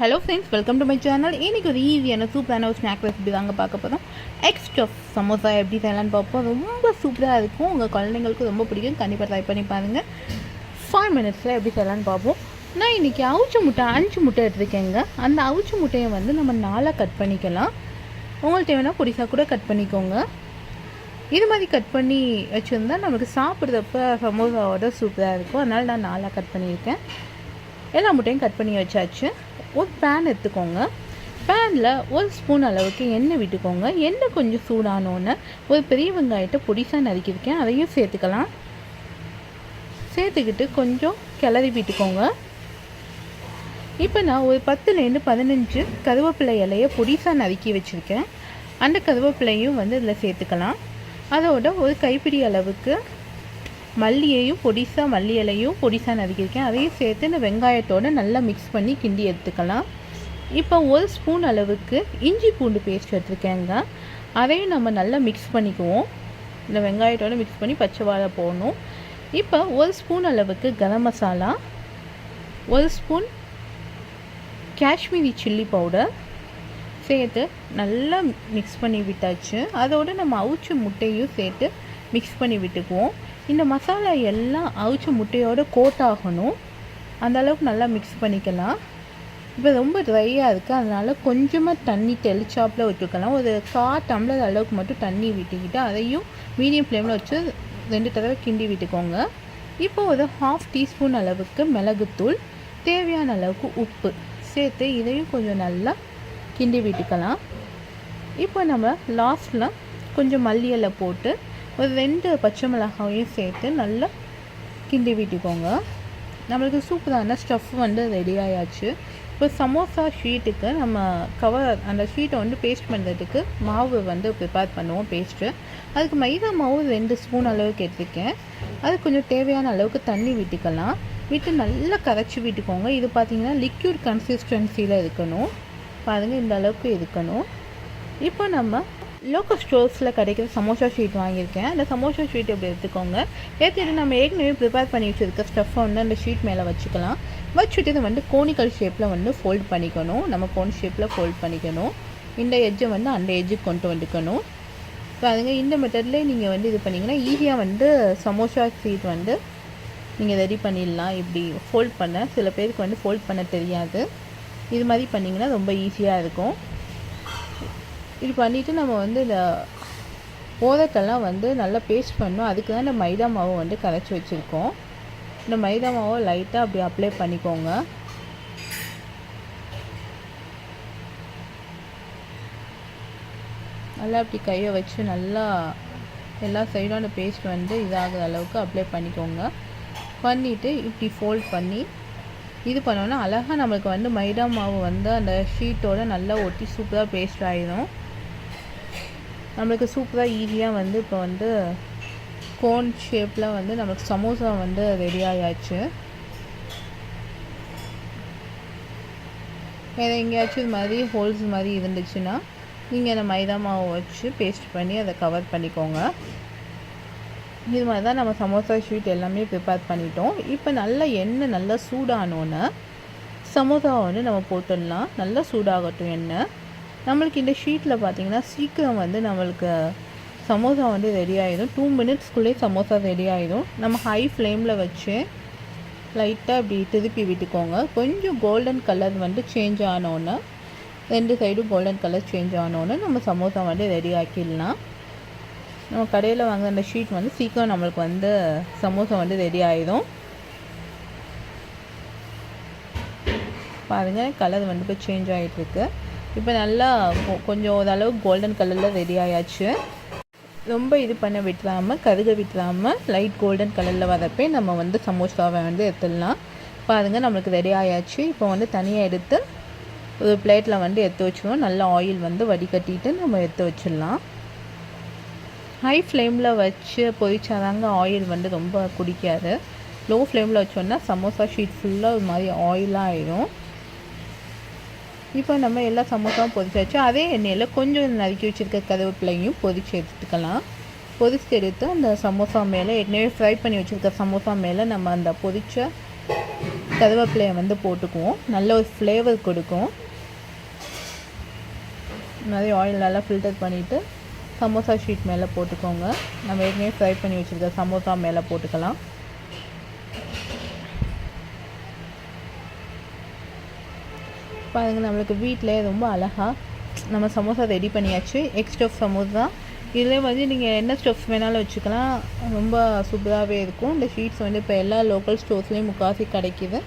Hello friends welcome to my channel இன்றைக்கி ஒரு ஈஸியான சூப்பரான ஒரு ஸ்நாக் ரெசிபி தாங்க பார்க்க போகிறோம் எக்ஸ்ட்ரா சமோசா எப்படி செய்யலாம்னு பார்ப்போம் ரொம்ப சூப்பராக இருக்கும். உங்கள் குழந்தைங்களுக்கு ரொம்ப பிடிக்கும். கண்டிப்பாக ட்ரை பண்ணி பாருங்கள் ஃபைவ் மினிட்ஸில் எப்படி செய்யலாம்னு பார்ப்போம். நான் இன்றைக்கி அவிச்ச முட்டை அஞ்சு முட்டை எடுத்துருக்கேங்க. அந்த அவிச்ச முட்டையை வந்து நம்ம நாளாக கட் பண்ணிக்கலாம். உங்கள்கிட்ட வேணால் பொடிசாக கூட கட் பண்ணிக்கோங்க. இது மாதிரி கட் பண்ணி வச்சுருந்தா நமக்கு சாப்பிட்றப்ப சமோசாவோட சூப்பராக இருக்கும். அதனால் நான் நாளாக கட் பண்ணியிருக்கேன். எல்லா முட்டையும் கட் பண்ணி வச்சாச்சு. ஒரு பேன் எடுத்துக்கோங்க. பேனில் ஒரு ஸ்பூன் அளவுக்கு எண்ணெய் விட்டுக்கோங்க. எண்ணெய் கொஞ்சம் சூடானோன்னு ஒரு பெரிய வெங்காயத்தை பொடிசாக நறுக்கியிருக்கேன். அதையும் சேர்த்துக்கலாம். சேர்த்துக்கிட்டு கொஞ்சம் கிளறி விட்டுக்கோங்க. இப்போ நான் ஒரு பத்துலேருந்து பதினஞ்சு கருவேப்பிலை இலையை பொடிசாக நறுக்கி வச்சுருக்கேன். அந்த கருவேப்பிலையும் வந்து இதில் சேர்த்துக்கலாம். அதோட ஒரு கைப்பிடி அளவுக்கு மல்லியையும் பொடிசா மல்லி இலையும் பொடிசா நறுக்கியிருக்கேன். அதையும் சேர்த்து இந்த வெங்காயத்தோடு நல்லா மிக்ஸ் பண்ணி கிண்டி எடுத்துக்கலாம். இப்போ ஒரு ஸ்பூன் அளவுக்கு இஞ்சி பூண்டு பேஸ்ட் எடுத்துருக்கேங்க. அதையும் நம்ம நல்லா மிக்ஸ் பண்ணிக்குவோம். இந்த வெங்காயத்தோடு மிக்ஸ் பண்ணி பச்சை வாழை போடணும். இப்போ ஒரு ஸ்பூன் அளவுக்கு கரம் மசாலா ஒரு ஸ்பூன் காஷ்மீரி சில்லி பவுடர் சேர்த்து நல்லா மிக்ஸ் பண்ணி விட்டாச்சு. அதோடு நம்ம அவிச்ச முட்டையும் சேர்த்து மிக்ஸ் பண்ணி விட்டுக்குவோம். இந்த மசாலா எல்லாம் அவிச்ச முட்டையோடு கோட் ஆகணும் அந்த அளவுக்கு நல்லா மிக்ஸ் பண்ணிக்கலாம். இப்போ ரொம்ப ட்ரையாக இருக்குது அதனால் கொஞ்சமாக தண்ணி தெளிச்சாப்பில் விட்டுக்கலாம். ஒரு கா டம்ளர் அளவுக்கு மட்டும் தண்ணி விட்டுக்கிட்டு அதையும் மீடியம் ஃப்ளேமில் வச்சு ரெண்டு தடவை கிண்டி விட்டுக்கோங்க. இப்போ ஒரு ஹாஃப் டீஸ்பூன் அளவுக்கு மிளகுத்தூள் தேவையான அளவுக்கு உப்பு சேர்த்து இதையும் கொஞ்சம் நல்லா கிண்டி விட்டுக்கலாம். இப்போ நம்ம லாஸ்ட்டில் கொஞ்சம் மல்லியலை போட்டு ஒரு ரெண்டு பச்சை மிளகாயும் சேர்த்து நல்லா கிண்டி விட்டுக்கோங்க. நம்மளுக்கு சூப்பரான ஸ்டஃப் வந்து ரெடி ஆயாச்சு. இப்போ சமோசா ஷீட்டுக்கு நம்ம கவர் அந்த ஷீட்டை வந்து பேஸ்ட் பண்ணுறதுக்கு மாவு வந்து ப்ரிப்பேர் பண்ணுவோம் பேஸ்ட்டு அதுக்கு மைதா மாவு ரெண்டு ஸ்பூன் அளவுக்கு எடுத்துக்கேன் அது கொஞ்சம் தேவையான அளவுக்கு தண்ணி விட்டுக்கலாம். விட்டு நல்லா கரைச்சி விட்டுக்கோங்க. இது பார்த்திங்கன்னா லிக்யூட் கன்சிஸ்டன்சியில் இருக்கணும். பாருங்கள் இந்த அளவுக்கு இருக்கணும். இப்போ நம்ம லோக்கல் ஸ்டோர்ஸில் கிடைக்கிற சமோசா ஷீட் வாங்கியிருக்கேன். அந்த சமோசா ஷீட் இப்படி எடுத்துக்கோங்க? ஏற்றிட்டு நம்ம ஏற்கனவே ப்ரிப்பேர் பண்ணி வச்சுருக்க ஸ்டஃப்பை வந்து அந்த ஷீட் மேலே வச்சுக்கலாம். வச்சுட்டு இதை வந்து கோனிக்கல் ஷேப்பில் வந்து ஃபோல்ட் பண்ணிக்கணும். நம்ம கோன் ஷேப்பில் ஃபோல்ட் பண்ணிக்கணும். இந்த எஜ்ஜை வந்து அந்த எஜ்ஜுக்கு கொண்டு வந்துக்கணும். ஸோ அதுங்க இந்த மெத்தட்லேயே நீங்கள் வந்து இது பண்ணிங்கன்னா ஈஸியாக வந்து சமோசா ஷீட் வந்து நீங்கள் ரெடி பண்ணிடலாம். இப்படி ஃபோல்ட் பண்ண சில பேருக்கு வந்து ஃபோல்ட் பண்ண தெரியாது. இது மாதிரி பண்ணிங்கன்னா ரொம்ப ஈஸியாக இருக்கும். இது பண்ணிவிட்டு நம்ம வந்து இந்த ஓதக்கெல்லாம் வந்து நல்லா பேஸ்ட் பண்ணணும். அதுக்கு தான் இந்த மைதா மாவு வந்து கரைச்சி வச்சுருக்கோம். இந்த மைதா மாவை லைட்டாக அப்படி அப்ளை பண்ணிக்கோங்க. நல்லா அப்படி கையை வச்சு நல்லா எல்லா சைடும் அந்த பேஸ்ட் வந்து இதாகிற அளவுக்கு அப்ளை பண்ணிக்கோங்க. பண்ணிவிட்டு இப்படி ஃபோல்ட் பண்ணி இது பண்ணோன்னா அழகாக நம்மளுக்கு வந்து மைதா மாவு வந்து அந்த ஷீட்டோட நல்லா ஒட்டி சூப்பராக பேஸ்ட் ஆகிடும் நம்மளுக்கு சூப்பராக ஈஸியாக வந்து இப்போ வந்து கோன் ஷேப்பில் வந்து நமக்கு சமோசா வந்து ரெடி ஆயாச்சு. வேறு எங்கேயாச்சும் இது மாதிரி ஹோல்ஸ் மாதிரி இருந்துச்சுன்னா நீங்கள் அந்த மைதா மாவை வச்சு பேஸ்ட் பண்ணி அதை கவர் பண்ணிக்கோங்க. இது மாதிரி தான் நம்ம சமோசா ஷீட் எல்லாமே ப்ரிப்பேர் பண்ணிட்டோம். இப்போ நல்லா எண்ணெய் நல்லா சூடானோன்னு சமோசாவை வந்து நம்ம போட்டுடலாம். நல்லா சூடாகட்டும் எண்ணெய். நம்மளுக்கு இந்த ஷீட்டில் பார்த்தீங்கன்னா சீக்கிரம் வந்து நம்மளுக்கு சமோசா வந்து ரெடி ஆகிடும் டூ மினிட்ஸ்க்குள்ளேயே சமோசா ரெடி ஆகிடும் நம்ம ஹை ஃப்ளேமில் வச்சு லைட்டாக இப்படி திருப்பி விட்டுக்கோங்க. கொஞ்சம் கோல்டன் கலர் வந்து சேஞ்ச் ஆனோன்னே ரெண்டு சைடும் கோல்டன் கலர் சேஞ்ச் ஆனோன்னு நம்ம சமோசா வந்து ரெடி ஆக்கிடலாம். நம்ம கடையில் வாங்குற அந்த ஷீட் வந்து சீக்கிரம் நம்மளுக்கு வந்து சமோசா வந்து ரெடி ஆகிடும் பாருங்கள் கலர் வந்து இப்போ சேஞ்ச் ஆகிட்டுருக்கு இப்போ நல்லா கொஞ்சம் ஓரளவு கோல்டன் கலரில் ரெடி ஆயாச்சு. ரொம்ப இது பண்ண விட்டுறாமல் கருக விட்டுறாமல் லைட் கோல்டன் கலரில் வரப்பே நம்ம வந்து சமோசாவை வந்து எடுத்துடலாம். பாருங்கள் நம்மளுக்கு ரெடி ஆயாச்சு. இப்போ வந்து தனியாக எடுத்து ஒரு பிளேட்டில் வந்து எடுத்து வச்சுருவோம். நல்லா ஆயில் வந்து வடிகட்டிட்டு நம்ம எடுத்து வச்சிடலாம். ஹை ஃப்ளேமில் வச்சு பொரிச்சாதாங்க ஆயில் வந்து ரொம்ப குடிக்காது. லோ ஃப்ளேமில் வச்சோன்னா சமோசா ஷீட் ஃபுல்லாக ஒரு மாதிரி ஆயிலாக ஆயிடும் இப்போ நம்ம எல்லா சமோசாவும் பொரிச்சாச்சு அதே எண்ணெயில் கொஞ்சம் நறுக்கி வச்சுருக்க கருவேப்பிலையும் பொதிச்சு எடுத்துக்கலாம். பொதிச்சு எடுத்து அந்த சமோசா மேலே ஏற்கனவே ஃப்ரை பண்ணி வச்சுருக்க சமோசா மேலே நம்ம அந்த பொதிச்ச கருவேப்பிலையை வந்து போட்டுக்குவோம். நல்ல ஒரு ஃப்ளேவர் கொடுக்கும். நிறைய ஆயில் நல்லா ஃபில்டர் பண்ணிவிட்டு சமோசா ஷீட் மேலே போட்டுக்கோங்க. நம்ம ஏற்கனவே ஃப்ரை பண்ணி வச்சுருக்க சமோசா மேலே போட்டுக்கலாம். பாருங்கள் நம்மளுக்கு வீட்டிலே ரொம்ப அழகாக நம்ம சமோசா ரெடி பண்ணியாச்சு. Egg stuff samosa. இதில் வந்து நீங்கள் என்ன ஸ்டஃப்ஸ் வேணாலும் வச்சுக்கலாம். ரொம்ப சூப்பராகவே இருக்கும். இந்த ஷீட்ஸ் வந்து இப்போ எல்லா லோக்கல் ஸ்டோர்ஸ்லேயும் முக்காசி கிடைக்கிது.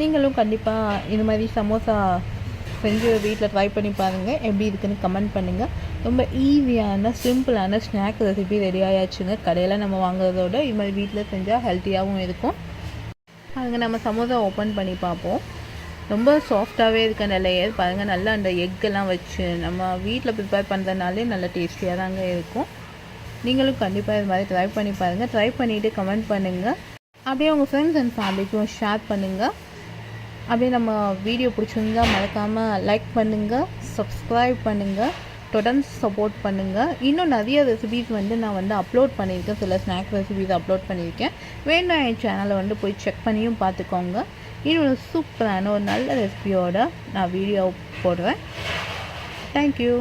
நீங்களும் கண்டிப்பாக இது மாதிரி சமோசா செஞ்சு வீட்டில் ட்ரை பண்ணி பாருங்கள் எப்படி இருக்குன்னு கமெண்ட் பண்ணுங்கள் ரொம்ப ஈஸியான சிம்பிளான ஸ்நாக் ரெசிபி ரெடி ஆயாச்சுங்க. கடையில் நம்ம வாங்குறதோட இது மாதிரி வீட்டில் செஞ்சால் ஹெல்த்தியாகவும் இருக்கும். அதுங்க நம்ம சமோசா ஓப்பன் பண்ணி பார்ப்போம். ரொம்ப சாஃப்டாகவே இருக்க லேயர் பாருங்கள் நல்லா அந்த எக்கெல்லாம் வச்சு நம்ம வீட்டில் ப்ரிப்பேர் பண்ணுறதுனாலே நல்ல டேஸ்டியாக தாங்க இருக்கும். நீங்களும் கண்டிப்பாக இது மாதிரி ட்ரை பண்ணி பாருங்கள் ட்ரை பண்ணிவிட்டு கமெண்ட் பண்ணுங்கள் அப்படியே உங்கள் ஃப்ரெண்ட்ஸ் அண்ட் ஃபேமிலிக்கும் ஷேர் பண்ணுங்கள் அப்படியே நம்ம வீடியோ பிடிச்சிருந்தா மறக்காமல் லைக் பண்ணுங்கள் சப்ஸ்கிரைப் பண்ணுங்கள் தொடர்ந்து சப்போர்ட் பண்ணுங்கள் இன்னும் நிறைய ரெசிபீஸ் வந்து நான் வந்து அப்லோட் பண்ணியிருக்கேன். சில ஸ்நாக் ரெசிபீஸ் அப்லோட் பண்ணியிருக்கேன். வேணும் என் சேனலை வந்து போய் செக் பண்ணியும் பார்த்துக்கோங்க. இன்னொரு சூப்பரான ஒரு நல்ல ரெசிபியோட நான் வீடியோ போடுவேன். தேங்க்யூ